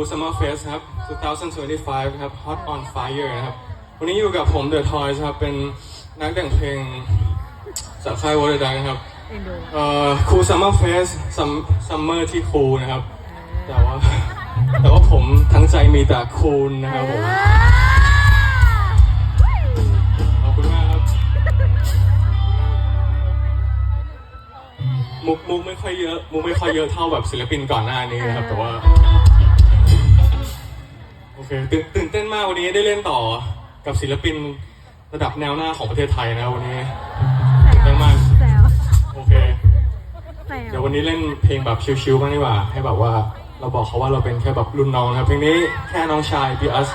Cool Summer Fest ครับ 2025 ครับ Hot on Fire นะครับ วันนี้อยู่กับผม The Toys ครับ เป็นนักแต่งเพลงจากค่ายวอร์ดดังครับเอ็นดูเอ่อ Cool Summer Fest Summer ที่ cool นะครับ แต่ว่าแต่ว่าผมทั้งใจมีแต่ cool นะครับผมขอบคุณมากครับ มุกมุกไม่ค่อยเยอะ มุกไม่ค่อยเยอะเท่าแบบศิลปินก่อนหน้านี้นะครับ แต่ว่า โอเคตื่นตื่นเต้นมากวันนี้ได้เล่นต่อกับศิลปินระดับแนวหน้าของประเทศไทยนะวันนี้ตื่นเต้นมากแซวโอเคแซวเดี๋ยววันนี้เล่นเพลงแบบชิลๆบ้างดีกว่า ให้แบบว่าเราบอกเขาว่าเราเป็นแค่แบบรุ่นน้องนะครับเพลงนี้แค่น้องชาย be us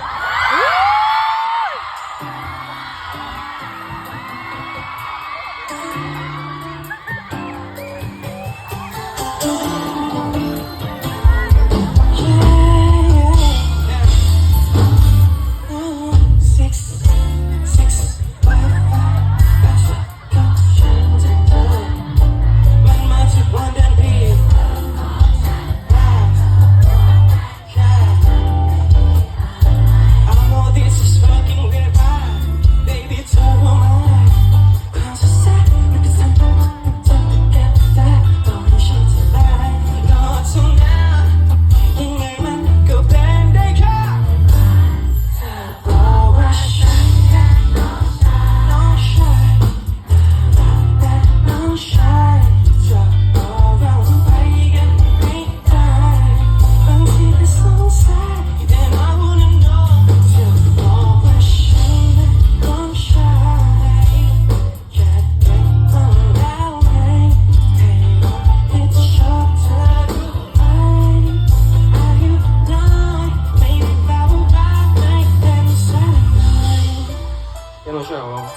对呀。